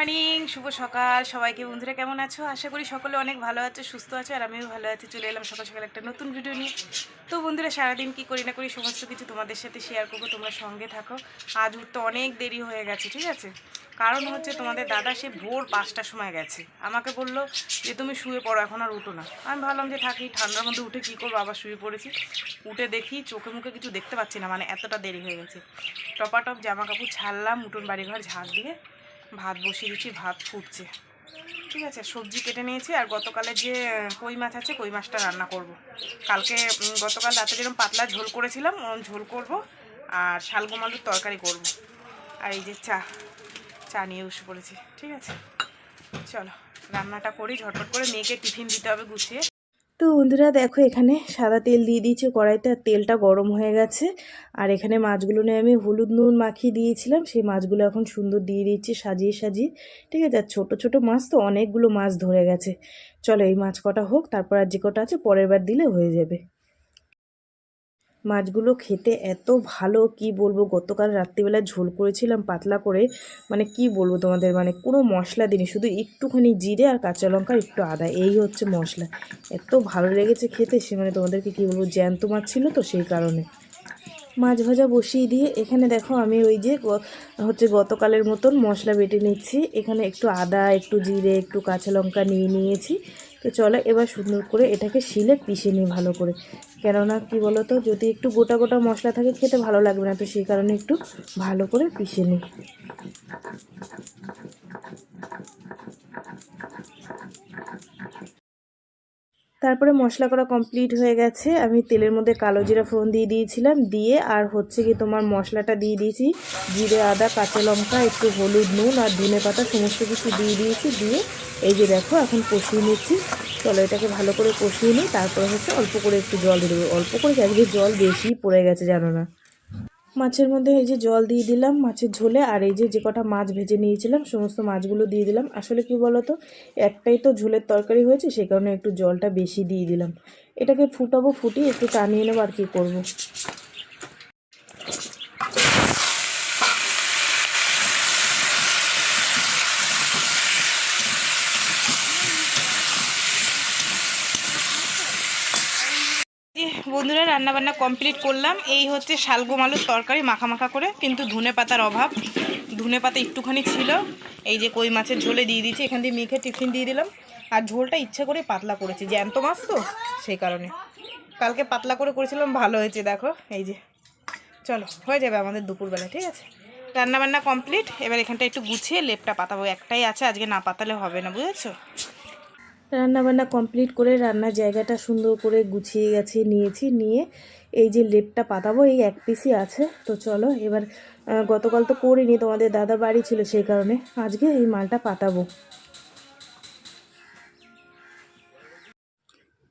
Morning, শুভ সকাল। সবাইকে, বন্ধুরা কেমন আছো? আশা করি সকলে অনেক ভালো আছে, সুস্থ আছে, আর আমিও ভালো আছি। চলে এলাম সকাল সকাল একটা নতুন ভিডিও নিয়ে। তো বন্ধুরা, সারাদিন কি করি না করি সমস্ত কিছু তোমাদের সাথে শেয়ার করব, তোমরা সঙ্গে থাকো। আজ উঠতে অনেক দেরি হয়ে গেছে, ঠিক আছে? কারণ হচ্ছে তোমাদের দাদা, সে ভোর পাঁচটার সময় গেছে। আমাকে বলল যে, তুমি শুয়ে পড়ো, এখন আর উঠো না। আমি ভাবলাম যে, থাকি ঠান্ডার মধ্যে উঠে কী করব? আবার শুয়ে পড়েছি। উঠে দেখি চোখে মুখে কিছু দেখতে পাচ্ছি না মানে এতটা দেরি হয়ে গেছে। টপাটপ জামা কাপড় ছাড়লাম, উঠোন বাড়িঘর ঝাঁট দিয়ে। ভাত বসিয়ে দিচ্ছি, ভাত ফুটছে ঠিক আছে, সবজি কেটে নিয়েছি আর গতকালের যে কই মাছ আছে, কই মাছটা রান্না করব। কালকে গতকাল রাতে যেরকম পাতলা ঝোল করেছিলাম, ওরকম ঝোল করব আর শালগম আলুর তরকারি করব। আর এই যে চা চা নিয়ে বসে পড়েছি, ঠিক আছে চলো, রান্নাটা করি, ঝটপট করে মেয়েকে টিফিন দিতে হবে গুছিয়ে তো বন্ধুরা দেখো এখানে সাদা তেল দিয়ে দিয়েছি কড়াইতে আর তেলটা গরম হয়ে গেছে। আর এখানে মাছগুলো নিয়ে আমি হলুদ নুন মাখিয়ে দিয়েছিলাম, সেই মাছগুলো এখন সুন্দর দিয়ে দিচ্ছি সাজিয়ে সাজিয়ে। ঠিক আছে, আর ছোটো ছোটো মাছ তো অনেকগুলো মাছ ধরে গেছে। চলো এই মাছ কটা হোক, তারপর আর যে কটা আছে, পরের বার দিলে হয়ে যাবে। মাছগুলো খেতে এত ভালো, কি বলব? গতকাল রাত্রিবেলা ঝোল করেছিলাম, পাতলা করে। মানে কি বলব তোমাদের মানে কোনো মশলা দিইনি, শুধু একটুখানি জিরে আর কাঁচা লঙ্কা, একটু আদা, এই হচ্ছে মশলা। এত ভালো লেগেছে খেতে, সে মানে তোমাদেরকে কি বলব, জ্যান্ত মাছ ছিল তো সেই কারণে। মাছ ভাজা বসিয়ে দিয়ে, এখানে দেখো আমি ওই যে হচ্ছে গতকালের মতন মশলা বেটে নিচ্ছি। এখানে একটু আদা, একটু জিরে, একটু কাঁচা লঙ্কা নিয়ে নিয়েছি। তো চলো এবার সুন্দর করে এটাকে শিলে পিষে নিই ভালো করে। কেননা কি বলো তো যদি একটু গোটা গোটা মশলা থাকে, খেতে ভালো লাগবে না। তো সেই কারণে একটু ভালো করে পিষে নিই। তারপরে মশলা করা কমপ্লিট হয়ে গেছে। আমি তেলের মধ্যে কালো জিরা ফোড়ন দিয়ে দিয়েছিলাম। দিয়ে আর হচ্ছে কি তোমার মশলাটা দিয়ে দিয়েছি। জিরে, আদা, কাঁচা লঙ্কা, একটু হলুদ নুন আর ধনে পাতা, সমস্ত কিছু দিয়ে দিয়েছি। দিয়ে এই যে দেখো, এখন কষিয়ে নিচ্ছি। চলো এটাকে ভালো করে কষিয়ে নিই, তারপরে হচ্ছে অল্প করে একটু জল দিয়ে দেবো। অল্প করে আজকে জল বেশি পড়ে গেছে জানো না। মাছের মধ্যে এই যে জল দিয়ে দিলাম মাছের ঝোলে, আর এই যে যে কটা মাছ ভেজে নিয়েছিলাম, সমস্ত মাছগুলো দিয়ে দিলাম। আসলে কি বলো তো একটাই তো ঝোলের তরকারি হয়েছে সেই কারণে একটু জলটা বেশি দিয়ে দিলাম। এটাকে ফুটাবো, ফুটিয়ে একটু টানিয়ে নেব আর কি করব। বন্ধুরা রান্নাবান্না কমপ্লিট করলাম, এই হচ্ছে শালগম আলুর তরকারি মাখা করে, কিন্তু ধনে পাতার অভাব। ধনে পাতা একটুখানি ছিল, এই যে কই মাছের ঝোলে দিয়ে দিয়েছি, এখান দিয়ে মেখে টিফিন দিয়ে দিলাম। আর ঝোলটা ইচ্ছে করে পাতলা করেছি, জ্যান্ত মাছ তো, সেই কারণে। কালকে পাতলা করে করেছিলাম, ভালো হয়েছে, দেখো, এই যে। চলো, হয়ে যাবে আমাদের দুপুরবেলা, ঠিক আছে? রান্নাবান্না কমপ্লিট, এবার এখানটা একটু গুছিয়ে লেপটা পাতাবো, একটাই আছে, আজকে না পাতালে হবে না, বুঝেছ? রান্না বান্না কমপ্লিট করে রান্নার জায়গাটা সুন্দর করে গুছিয়ে গেছে, নিয়েছি। নিয়ে এই যে লেপটা পাতাবো, এই এক পিসই আছে। তো চলো, এবার গতকাল তো করিনি, তোমাদের দাদা বাড়ি ছিল সেই কারণে। আজকে এই মালটা পাতাবো।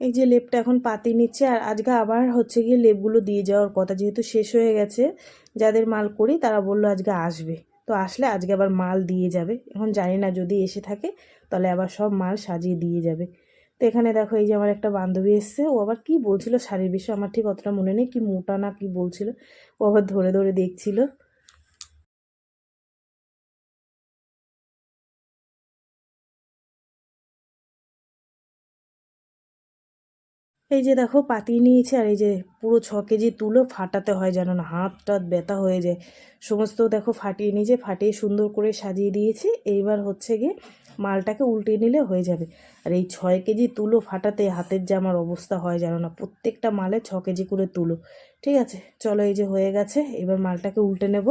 এই যে লেপটা এখন পাতি নিচ্ছে, আর আজকে আবার হচ্ছে গিয়ে লেপগুলো দিয়ে যাওয়ার কথা, যেহেতু শেষ হয়ে গেছে, যাদের মাল করি তারা বলল আজকে আসবে। তো আসলে আজকে আবার মাল দিয়ে যাবে। এখন জানি না যদি এসে থাকে, তাহলে আবার সব মাল সাজিয়ে দিয়ে যাবে। তো এখানে দেখো এই যে আমার একটা বান্ধবী এসছে, ও আবার কি বলছিল শাড়ির বিষয়ে আমার ঠিক অতটা মনে নেই, কি মোটা না কি বলছিল। ও আবার ধরে ধরে দেখছিল। এই যে দেখো পাতিয়ে নিয়েছে আর এই যে পুরো ছ কেজি তুলো ফাটাতে হয় যেন না, হাত টাত ব্যথা হয়ে যায়। সমস্ত দেখো ফাটিয়ে নিয়েছে, ফাটিয়ে সুন্দর করে সাজিয়ে দিয়েছি। এইবার হচ্ছে গিয়ে মালটাকে উল্টে নিলে হয়ে যাবে। আর এই ছয় কেজি তুলো ফাটাতে হাতের যে আমার অবস্থা হয় যেন না, প্রত্যেকটা মালে ছ কেজি করে তুলো। ঠিক আছে, চলো এই যে হয়ে গেছে, এবার মালটাকে উল্টে নেব।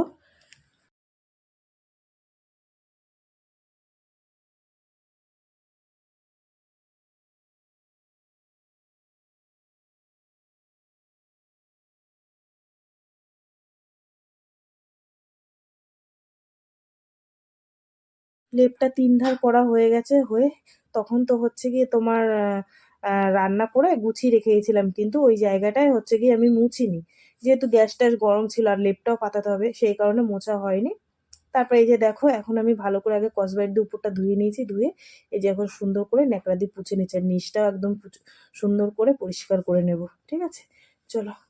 লেপটা তিন ধার করা হয়ে গেছে, হয়ে তখন তো হচ্ছে গিয়ে তোমার রান্না করে গুছিয়ে রেখে গেছিলাম কিন্তু ওই জায়গাটায় হচ্ছে গিয়ে আমি মুছিনি। যেহেতু গ্যাস ট্যাস গরম ছিল আর লেপটাও পাতাতে হবে, সেই কারণে মোছা হয়নি। তারপরে এই যে দেখো, এখন আমি ভালো করে আগে কসবাইট দিয়ে উপরটা ধুয়ে নিয়েছি, ধুয়ে এই যে এখন সুন্দর করে ন্যাকড়া দিয়ে পুছে নিচ্ছি। আর নিচটাও একদম সুন্দর করে পরিষ্কার করে নেব। ঠিক আছে? চলো।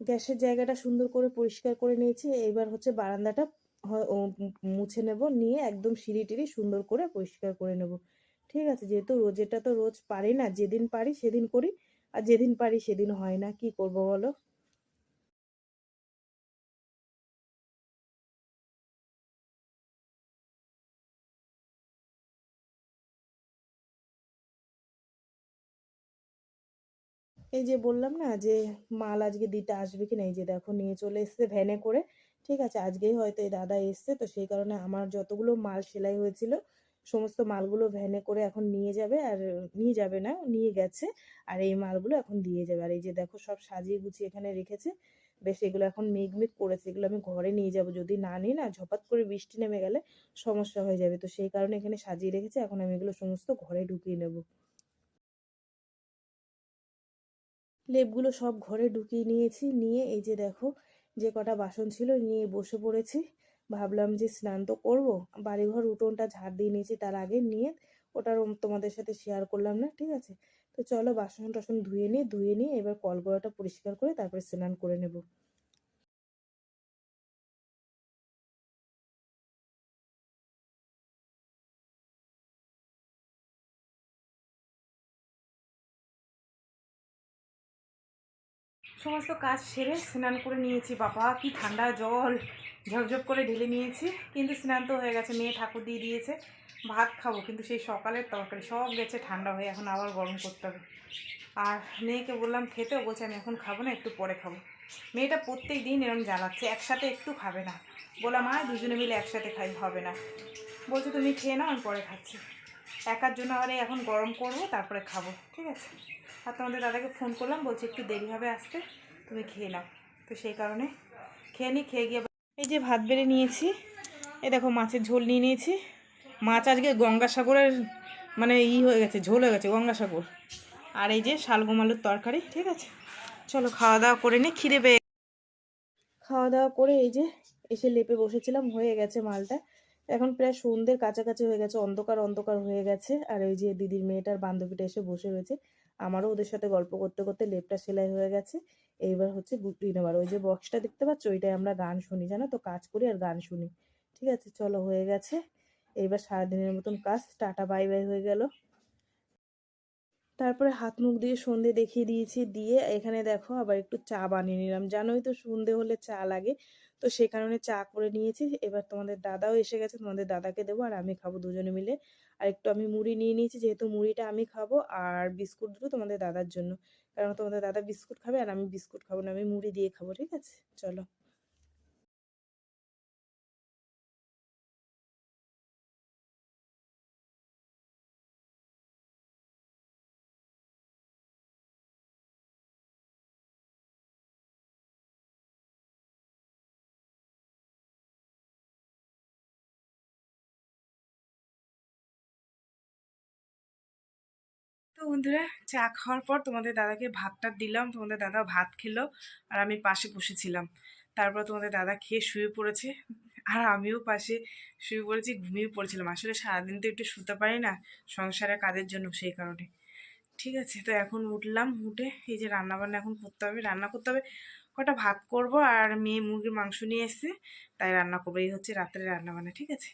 গ্যাসের জায়গাটা সুন্দর করে পরিষ্কার করে নিয়েছি। এবার হচ্ছে বারান্দাটা মুছে নেব, নিয়ে একদম সিঁড়ি টিড়ি সুন্দর করে পরিষ্কার করে নেব। ঠিক আছে, যেহেতু রোজেরটা তো রোজ পারি না, যেদিন পারি সেদিন করি, আর যেদিন পারি সেদিন হয় না। কি করব বলো? এই যে বললাম না যে মাল আজকে দিতে আসবে কি না এই যে দেখো নিয়ে চলে এসছে ভ্যানে করে, ঠিক আছে? আজকেই হয়তো এই দাদা এসছে, তো সেই কারণে আমার যতগুলো মাল সেলাই হয়েছিল, সমস্ত মালগুলো ভ্যানে করে এখন নিয়ে যাবে, আর নিয়ে যাবে না, নিয়ে গেছে, আর এই মালগুলো এখন দিয়ে যাবে। আর এই যে দেখো সব সাজিয়ে গুছিয়ে এখানে রেখেছে, বেশ এগুলো এখন মেঘমেঘ করেছে, এগুলো আমি ঘরে নিয়ে যাব, যদি না নিই না ঝপাত করে বৃষ্টি নেমে গেলে সমস্যা হয়ে যাবে, তো সেই কারণে এখানে সাজিয়ে রেখেছে, এখন আমি এগুলো সমস্ত ঘরে ঢুকিয়ে নেব। লেপগুলো সব ঘরে ঢুকিয়ে নিয়েছি। নিয়ে এই যে দেখো যে কটা বাসন ছিল, নিয়ে বসে পড়েছি। ভাবলাম যে স্নান তো করব। বাড়িঘর উঠোনটা ঝাড় দিয়ে নিয়েছি তার আগে। নিয়ে ওটার তোমাদের সাথে শেয়ার করলাম না, ঠিক আছে? তো চলো বাসন টাসন ধুয়ে নিয়ে ধুয়ে নিয়ে এবার কলগড়াটা পরিষ্কার করে তারপরে স্নান করে নেব। সমস্ত কাজ সেরে স্নান করে নিয়েছি, বাবা, কি ঠান্ডা জল। ঝপঝপ করে ঢেলে নিয়েছি, কিন্তু স্নান তো হয়ে গেছে, মেয়ে ঠাকুর দিয়ে দিয়েছে, ভাত খাব, কিন্তু সেই সকালের তরকারি সব গেছে ঠান্ডা হয়ে, এখন আবার গরম করতে হবে। আর মেয়েকে বললাম, খেতে? বলছে, আমি এখন খাব না, একটু পরে খাব। মেয়েটা প্রত্যেক দিন এরকম জ্বালাচ্ছে, একসাথে একটু খাবে না। বললাম আর দুজনে মিলে একসাথে খাই, হবে না। বলছে, তুমি খেয়ে নাও, আমি পরে খাচ্ছি। একার জন্য আবার এখন গরম করব, তারপরে খাব, ঠিক আছে? আর তোমাদের দাদাকে ফোন করলাম, বলছে একটু দেরি হবে আসতে, তুমি খেয়ে নাও। তো সেই কারণে খেয়ে নিই খেয়ে গিয়ে এই যে ভাত বেড়ে নিয়েছি, এই দেখো মাছের ঝোল নিয়ে নিয়েছি। মাছ আজকে গঙ্গাসাগরের মানে ই হয়ে গেছে, ঝোল হয়ে গেছে, গঙ্গাসাগর। আর এই যে শালগম আলুর তরকারি, ঠিক আছে? চলো খাওয়া দাওয়া করে নিই খিদে পেয়ে খাওয়া দাওয়া করে এই যে এসে লেপে বসেছিলাম, হয়ে গেছে মালটা। এখন প্রায় সন্ধ্যের কাছাকাছি হয়ে গেছে, অন্ধকার অন্ধকার হয়ে গেছে। আর ওই যে দিদির মেয়েটার বান্ধবীটা এসে বসে রয়েছে, আমারও ওদের সাথে গল্প করতে করতে লেপটা সেলাই হয়ে গেছে। এইবার হচ্ছে গুটি নেবার, ওই যে বক্সটা দেখতে পাচ্ছ, ওইটাই আমরা গান শুনি, জানো তো? কাজ করি আর গান শুনি। ঠিক আছে, চলো হয়ে গেছে। এইবার সারাদিনের মতন কাজ, টাটা, বাই বাই হয়ে গেল। তারপরে হাত মুখ দিয়ে সন্ধে দেখিয়ে দিয়েছি, দিয়ে এখানে দেখো আবার একটু চা বানিয়ে নিলাম। জানোই তো সন্ধে হলে চা লাগে। তো সেই কারণে চা করে নিয়েছি। এবার তোমাদের দাদাও এসে গেছে, তোমাদের দাদাকে দেবো আর আমি খাব দুজনে মিলে। আর একটু আমি মুড়ি নিয়ে নিয়েছি, যেহেতু মুড়িটা আমি খাব আর বিস্কুট দুটো তোমাদের দাদার জন্য। কারণ তোমাদের দাদা বিস্কুট খাবে আর আমি বিস্কুট খাব না, আমি মুড়ি দিয়ে খাব, ঠিক আছে? চলো। তো বন্ধুরা, চা খাওয়ার পর তোমাদের দাদাকে ভাতটা দিলাম। তোমাদের দাদা ভাত খেলো আর আমি পাশে বসেছিলাম। তারপর তোমাদের দাদা খেয়ে শুয়ে পড়েছে আর আমিও পাশে শুয়ে পড়েছি, ঘুমিয়ে পড়েছিলাম। আসলে সারাদিন তো একটু শুতে পারি না, সংসারের কাজের জন্য সেই কারণে। ঠিক আছে, তো এখন উঠলাম, উঠে এই যে রান্নাবান্না এখন করতে হবে, রান্না করতে হবে। কটা ভাত করব আর মেয়ে মুরগির মাংস নিয়ে এসছে, তাই রান্না করব। এই হচ্ছে রাত্রে রান্না বান্না, ঠিক আছে?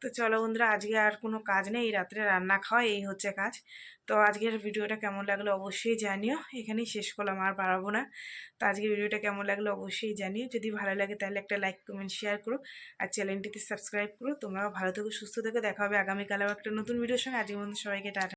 তো চলো বন্ধুরা, আজকে আর কোনো কাজ নেই রাত্রে রান্না খাওয়া, এই হচ্ছে কাজ। তো আজকের ভিডিওটা কেমন লাগল অবশ্যই জানিও, এখানেই শেষ করলাম, আর বাড়াবো না। তো আজকের ভিডিওটা কেমন লাগল অবশ্যই জানিও, যদি ভালো লাগে তাহলে একটা লাইক, কমেন্ট, শেয়ার করো, আর চ্যানেলটিতে সাবস্ক্রাইব করো। তোমরাও ভালো থেকো, সুস্থ থেকো, দেখা হবে আগামীকালেও একটা নতুন ভিডিওর সঙ্গে। আজকের মধ্যে সবাইকে টাটা।